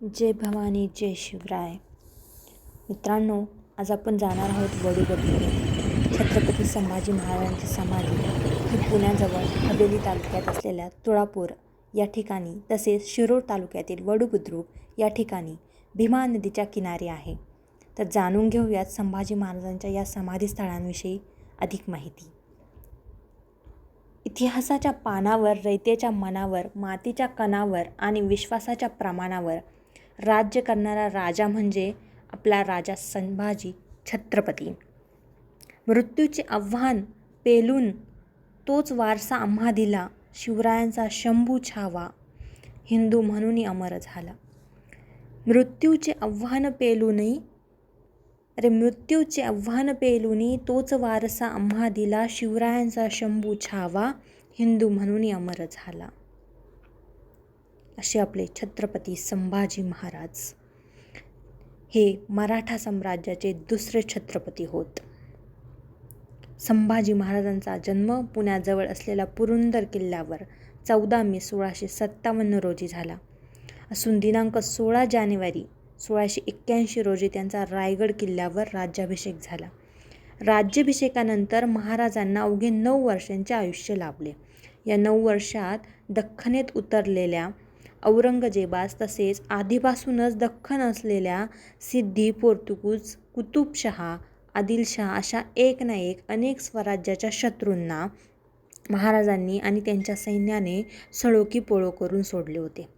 जय भवानी जय शिवराय. मित्रांनो आज आपण जाणार आहोत वडूगडमध्ये. छत्रपती संभाजी महाराजांची समाधी ही पुण्याजवळ हवेली तालुक्यात असलेल्या तुळापूर या ठिकाणी तसेच शिरोळ तालुक्यातील वडुबुद्रुक या ठिकाणी भीमा नदीच्या किनारी आहे. तर जाणून घेऊयात संभाजी महाराजांच्या या समाधीस्थळांविषयी अधिक माहिती. इतिहासाच्या पानावर रयतेच्या मनावर मातीच्या कणावर आणि विश्वासाच्या प्रमाणावर राज्य करणारा राजा म्हणजे आपला राजा संभाजी छत्रपती. मृत्यूचे आव्हान पेलून तोच वारसा आम्हा दिला शिवरायांचा शंभू छावा हिंदू म्हणूनही अमर झाला. मृत्यूचे आव्हान पेलूनही अरे मृत्यूचे आव्हान पेलूनी तोच वारसा आम्हा दिला शिवरायांचा शंभू छावा हिंदू म्हणूनही अमर झाला. असे आपले छत्रपती संभाजी महाराज. हे मराठा साम्राज्याचे दुसरे छत्रपती होत. संभाजी महाराजांचा जन्म पुण्याजवळ असलेल्या पुरुंदर किल्ल्यावर चौदा मे सोळाशे सत्तावन्न रोजी झाला. असून दिनांक सोळा जानेवारी सोळाशे एक्क्याऐंशी रोजी त्यांचा रायगड किल्ल्यावर राज्याभिषेक झाला. राज्याभिषेकानंतर महाराजांना अवघे नऊ वर्षांचे आयुष्य लाभले. या नऊ वर्षात दख्खनेत उतरलेल्या औरंगजेबास तसेच आधीपासूनच दख्खन असलेल्या सिद्धी पोर्तुगूज कुतुबशहा आदिलशहा अशा एक ना एक अनेक स्वराज्याच्या शत्रूंना महाराजांनी आणि त्यांच्या सैन्याने सळोकी पोळो करून सोडले होते.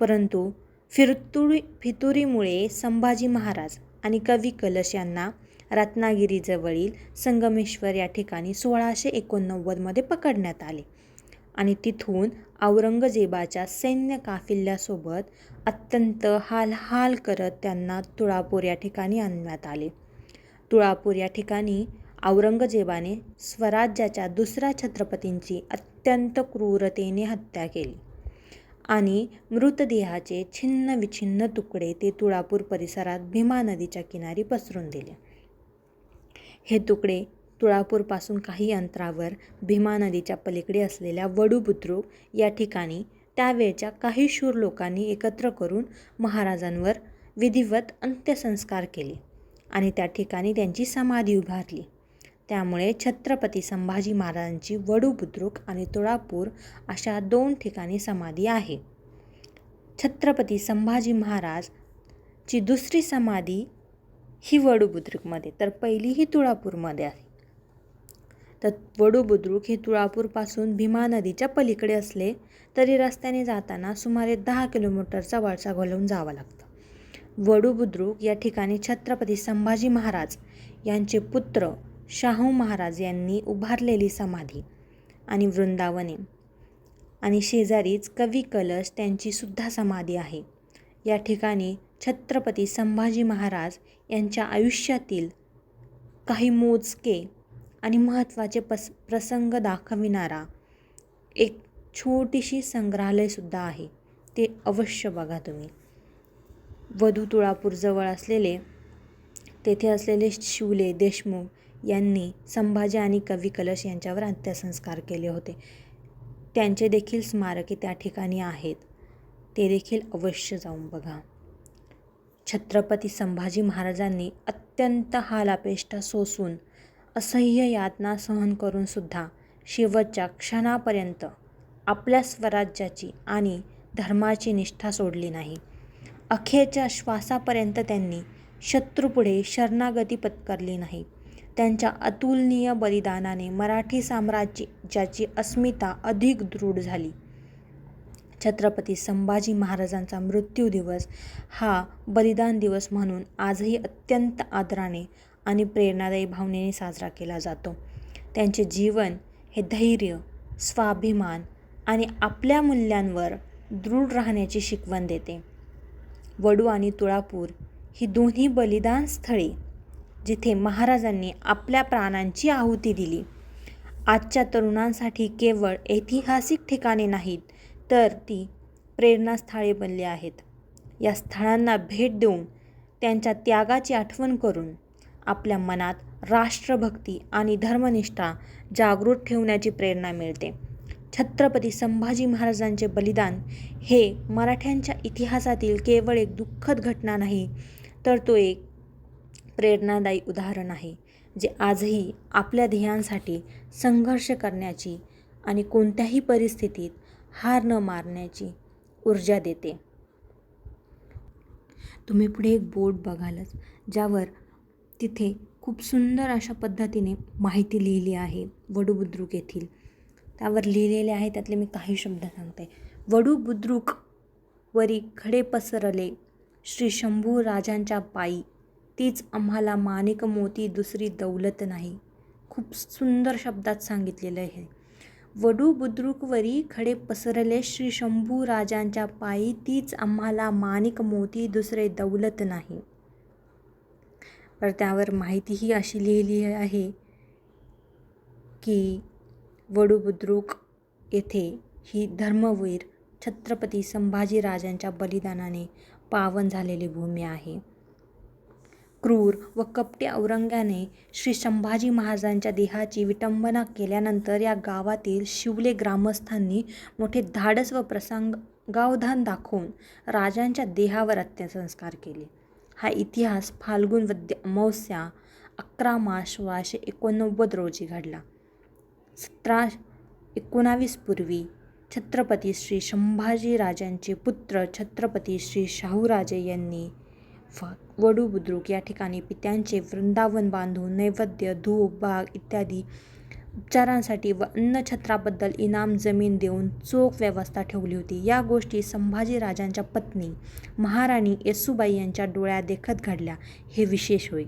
परंतु फिरतुरी फितुरीमुळे संभाजी महाराज आणि कवी कलश यांना रत्नागिरीजवळील संगमेश्वर या ठिकाणी सोळाशे एकोणनव्वदमध्ये पकडण्यात आले. आणि तिथून औरंगजेबाच्या सैन्य काफिल्यासोबत अत्यंत हालहाल करत त्यांना तुळापूर या ठिकाणी आणण्यात आले. तुळापूर या ठिकाणी औरंगजेबाने स्वराज्याच्या दुसऱ्या छत्रपतींची अत्यंत क्रूरतेने हत्या केली आणि मृतदेहाचे छिन्न विछिन्न तुकडे ते तुळापूर परिसरात भीमा नदीच्या किनारी पसरून दिले. हे तुकडे तुळापूरपासून काही अंतरावर भीमा नदीच्या पलीकडे असलेल्या वडूबुद्रुक या ठिकाणी त्यावेळच्या काही शूर लोकांनी एकत्र करून महाराजांवर विधिवत अंत्यसंस्कार केले आणि त्या ठिकाणी त्यांची समाधी उभारली. त्यामुळे छत्रपती संभाजी महाराजांची वडूबुद्रुक आणि तुळापूर अशा दोन ठिकाणी समाधी आहे. छत्रपती संभाजी महाराज ची दुसरी समाधी ही वडूबुद्रुकमध्ये तर पहिली ही तुळापूरमध्ये आहे. तर वडूबुद्रुक हे तुळापूरपासून भीमा नदीच्या पलीकडे असले तरी रस्त्याने जाताना सुमारे दहा किलोमीटरचा वळसा घालवून जावं लागतं. वडूबुद्रुक या ठिकाणी छत्रपती संभाजी महाराज यांचे पुत्र शाहू महाराज यांनी उभारलेली समाधी आणि वृंदावने आणि शेजारीच कवी कलश त्यांची सुद्धा समाधी आहे. या ठिकाणी छत्रपती संभाजी महाराज यांच्या आयुष्यातील काही मोजके आणि महत्त्वाचे पस प्रसंग दाखविणारा एक छोटीशी संग्रहालयसुद्धा आहे. ते अवश्य बघा तुम्ही. वधू तुळापूरजवळ असलेले तेथे असलेले शिवले देशमुख यांनी संभाजी आणि कवी कलश यांच्यावर अंत्यसंस्कार केले होते. त्यांचे देखील स्मारके त्या ठिकाणी आहेत. ते देखील अवश्य जाऊन बघा. छत्रपती संभाजी महाराजांनी अत्यंत हालापेष्टा सोसून असह्य यातना सहन करूनसुद्धा शेवटच्या क्षणापर्यंत आपल्या स्वराज्याची आणि धर्माची निष्ठा सोडली नाही. अखेरच्या श्वासापर्यंत त्यांनी शत्रूपुढे शरणागती पत्करली नाही. त्यांच्या अतुलनीय बलिदानाने मराठी साम्राज्याची अस्मिता अधिक दृढ झाली. छत्रपती संभाजी महाराजांचा मृत्यू दिवस हा बलिदान दिवस म्हणून आजही अत्यंत आदराने आणि प्रेरणादायी भावनेने साजरा केला जातो. त्यांचे जीवन हे धैर्य स्वाभिमान आणि आपल्या मूल्यांवर दृढ राहण्याची शिकवण देते. वडू आणि तुळापूर ही दोन्ही बलिदान स्थळे जिथे महाराजांनी आपल्या प्राणांची आहुती दिली. आजच्या तरुणांसाठी केवळ ऐतिहासिक ठिकाणे नाहीत तर ती प्रेरणास्थळे बनली आहेत. या स्थळांना भेट देऊन त्यांच्या त्यागाची आठवण करून आपल्या मनात राष्ट्रभक्ती आणि धर्मनिष्ठा जागृत ठेवण्याची प्रेरणा मिळते. छत्रपती संभाजी महाराजांचे बलिदान हे मराठ्यांच्या इतिहासातील केवळ एक दुःखद घटना नाही तर तो एक प्रेरणादायी उदाहरण आहे जे आजही आपल्या ध्येयांसाठी संघर्ष करण्याची आणि कोणत्याही परिस्थितीत हार न मारण्याची ऊर्जा देते. तुम्ही पुढे एक बोर्ड बघालच ज्यावर तिथे खूप सुंदर अशा पद्धतीने माहिती लिहिली आहे वडू बुद्रुक येथील. त्यावर लिहिलेले आहे त्यातले मी काही शब्द सांगते. वडू बुद्रुक वरी खडे पसरले. श्री शंभू राजांच्या पायी. तीच आम्हाला माणिक मोती दुसरी दौलत नाही. खूप सुंदर शब्दात सांगितलेलं आहे. वडू बुद्रुकवरी खडे पसरले. श्री शंभू राजांच्या पायी तीच आम्हाला माणिक मोती दुसरे दौलत नाही. तर त्यावर माहितीही अशी लिहिली आहे की वडू बुद्रुक येथे ही धर्मवीर छत्रपती संभाजीराजांच्या बलिदानाने पावन झालेली भूमी आहे. क्रूर व कपटे औरंग्याने श्री संभाजी महाराजांच्या देहाची विटंबना केल्यानंतर या गावातील शिवले ग्रामस्थांनी मोठे धाडस व प्रसंग गावधान दाखवून राजांच्या देहावर अत्यसंस्कार केले. हा इतिहास फाल्गुन वद्य अमावस्या अकरा मार्च सोळाशे एकोणनव्वद रोजी घडला. सतरा एकोणावीस पूर्वी छत्रपती श्री संभाजीराजांचे पुत्र छत्रपती श्री शाहूराजे यांनी फ वडू बुद्रुक या ठिकाणी पित्यांचे वृंदावन बांधून नैवेद्य धूप बाग इत्यादी उपचारांसाठी व अन्नछत्राबद्दल इनाम जमीन देऊन चोख व्यवस्था ठेवली होती. या गोष्टी संभाजीराजांच्या पत्नी महाराणी येसूबाई यांच्या डोळ्या देखत घडल्या. हे विशेष होय.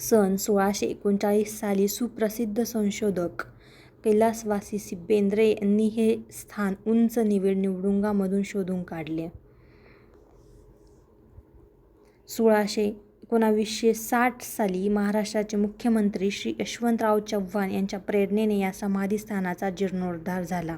सन सोळाशे एकोणचाळीस साली सुप्रसिद्ध संशोधक कैलासवासी सिब्बेंद्रे यांनी हे स्थान उंच निविड निवडुंगामधून शोधून काढले. सोळाशे एकोणावीसशे साठ साली महाराष्ट्राचे मुख्यमंत्री श्री यशवंतराव चव्हाण यांच्या प्रेरणेने या समाधीस्थानाचा जीर्णोद्धार झाला.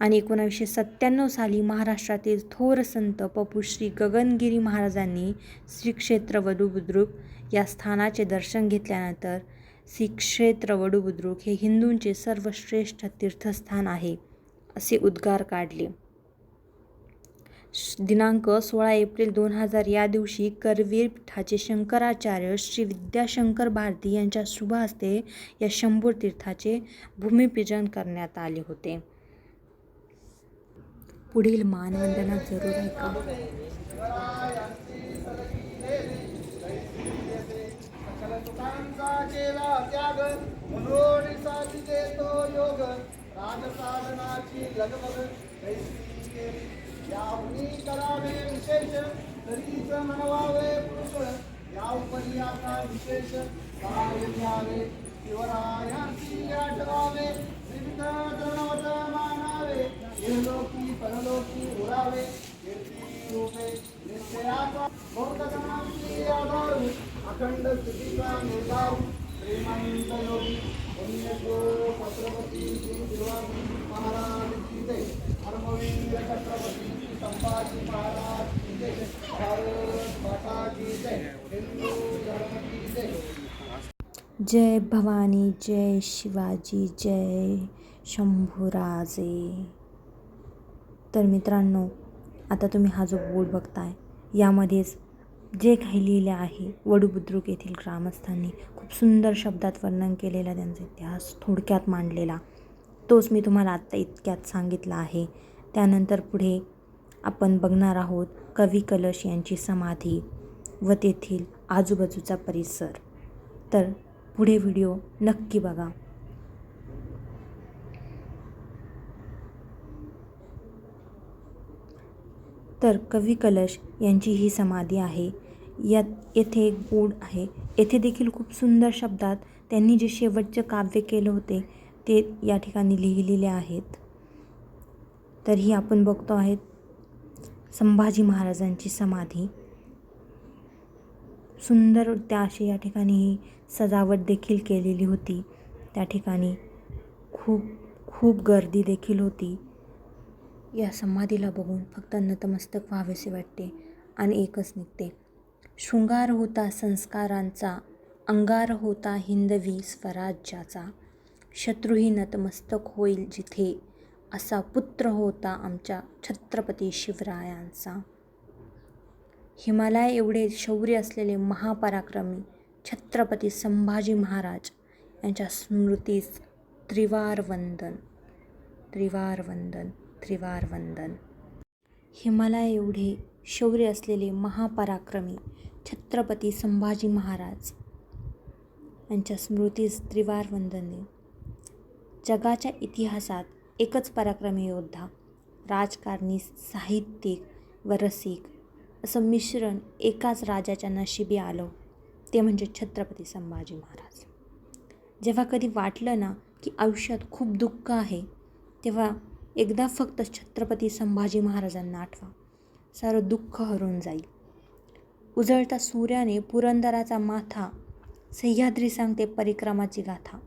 आणि एकोणावीसशे सत्त्याण्णव साली महाराष्ट्रातील थोर संत पपू श्री गगनगिरी महाराजांनी श्री क्षेत्र वडुबुद्रुक या स्थानाचे दर्शन घेतल्यानंतर श्री क्षेत्र वडुबुद्रुक हे हिंदूंचे सर्वश्रेष्ठ तीर्थस्थान आहे असे उद्गार काढले. दिनांक सोळा एप्रिल दोन हजार या दिवशी करवीर पीठाचे शंकराचार्य श्री विद्याशंकर भारती यांच्या शुभ हस्ते या शंभूर तीर्थाचे भूमिपूजन करण्यात आले होते. पुढील मानवंदना जरूर ऐका. यावनी करावे विशेष तरीच म्हणवावे पुरुष. या उपरी आता विशेष काय घ्यावे शिवरायांची आठवावे विविध तृणवत मानावे इहलोकी परलोकी कीर्ती रूपे निश्चयाचा बौद्ध जनांची आधारू. अखंड स्थितीचा निर्धाव श्रीमंत योगी छत्रपती श्री शिवाजी महाराज की जय. छत्रपती. संभाजी महाराज की जय भारत माता की जय हिंदू धर्म की जय जय भवानी जय शिवाजी जय शंभूराजे. तर मित्रांनो आता तुम्ही हा जो बोर्ड बघताय यामध्येच जे काही लिहिले आहे वडूबुद्रुक येथील ग्रामस्थांनी खूप सुंदर शब्दात वर्णन केलेला त्यांचा इतिहास थोडक्यात मांडलेला तोच मी तुम्हाला आत्ता इतक्यात सांगितला आहे. त्यानंतर पुढे आपण बघणार आहोत कवी कलश यांची समाधी व तेथील आजूबाजूचा परिसर. तर पुढे व्हिडिओ नक्की बघा. तर कवी कलश यांची ही समाधी आहे. यात येथे एक बोर्ड आहे. येथे देखील खूप सुंदर शब्दात त्यांनी जे शेवटचे काव्य केलं होते ते या ठिकाणी लिहिलेले आहेत. तर ही आपण बघतो आहेत संभाजी महाराजांची समाधी. सुंदर त्या अशी या ठिकाणी ही सजावट देखील केलेली होती. त्या ठिकाणी खूप खूप गर्दी देखील होती. या समाधीला बघून फक्त नतमस्तक व्हावेसे वाटते आणि एकच निघते. शृंगार होता संस्कारांचा अंगार होता हिंदवी स्वराज्याचा. शत्रूही नतमस्तक होईल जिथे असा पुत्र होता आमच्या छत्रपती शिवरायांचा. हिमालय एवढे शौर्य असलेले महापराक्रमी छत्रपती संभाजी महाराज यांच्या स्मृतीस त्रिवार वंदन त्रिवार वंदन त्रिवार वंदन हिमालय एवढे शौर्य असलेले महापराक्रमी छत्रपती संभाजी महाराज यांच्या स्मृतीस त्रिवार वंदने जगाच्या इतिहासात एकच पराक्रमी योद्धा राजकारणी साहित्यिक व रसिक असं मिश्रण एकाच राजाच्या नशिबी आलं. ते म्हणजे छत्रपती संभाजी महाराज. जेव्हा कधी वाटलं ना की आयुष्यात खूप दुःख आहे तेव्हा एकदा फक्त छत्रपती संभाजी महाराजांना आठवा. सारं दुःख हरून जाईल. उजळता सूर्याने पुरंदराचा माथा सह्याद्री सांगते परिक्रमाची गाथा.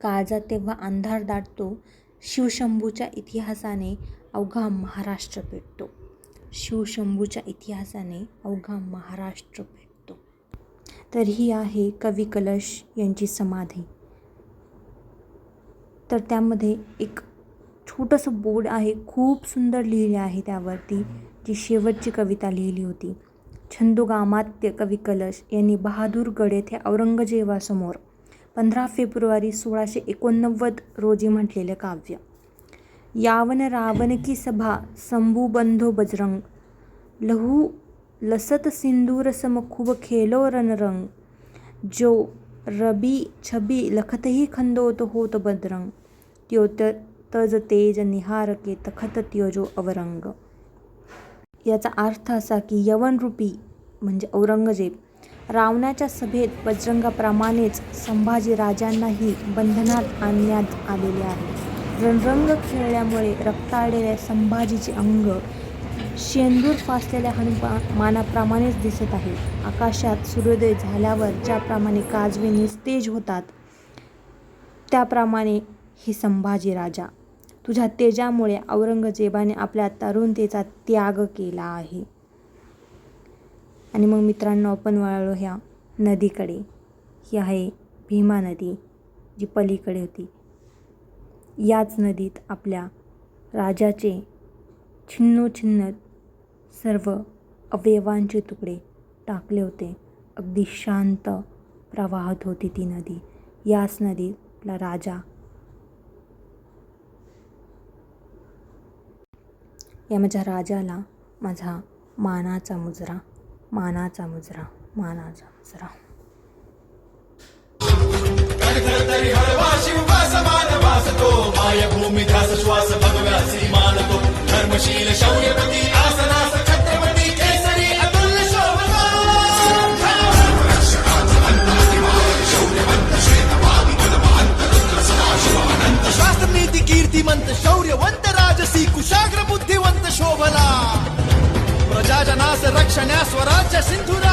काळजात तेव्हा अंधार दाटतो शिवशंभूच्या इतिहासाने अवघा महाराष्ट्र पेटतो. शिवशंभूच्या इतिहासाने अवघा महाराष्ट्र पेटतो. तर ही आहे कवी कलश यांची समाधी. तर त्यामध्ये एक छोटंसं बोर्ड आहे खूप सुंदर लिहिले आहे त्यावरती जी शेवटची कविता लिहिली होती. छंदोगामात्य कवी कलश यांनी बहादूरगड येथे औरंगजेबासमोर पंधरा फेब्रुवारी सोळाशे एकोणनव्वद रोजी म्हटलेलं काव्य. यावन रावण की सभा संभूबंधो बजरंग. लहू लसत सिंदूर सम खूब खेलो रणरंग जो रबी छबी लखतही खंदोत होत बदरंग. त्यो तज तेज निहारके तखत त्योजो अवरंग. याचा अर्थ असा की यवनरूपी म्हणजे औरंगजेब रावणाच्या सभेत बजरंगाप्रमाणेच संभाजी राजांनाही बंधनात आणण्यात आलेले आहे. रणरंग खेळल्यामुळे रक्ताळलेल्या संभाजीचे अंग शेंदूर फासलेल्या हनुमानाप्रमाणेच दिसत आहे. आकाशात सूर्योदय झाल्यावर ज्याप्रमाणे काजवे निस्तेज होतात त्याप्रमाणे हे संभाजी राजा. तुझ्या तेजामुळे औरंगजेबाने आपल्या तरुणतेचा त्याग केला आहे. आणि मग मित्रांनो आपण वळलो ह्या नदीकडे. ही आहे भीमा नदी जी पलीकडे होती. याच नदीत आपल्या राजाचे छिन्नोछिन्न सर्व अवयवांचे तुकडे टाकले होते. अगदी शांत प्रवाहात होती ती नदी. याच नदीत आपला राजा या माझ्या राजाला माझा मानाचा मुजरा. मानाचा मुजरा मानाचा मुजरा. तरी हळवा शिववा मायभूमी श्वास भगव्यासी मानतो. धर्मशील शौर्यपती आस 新图的。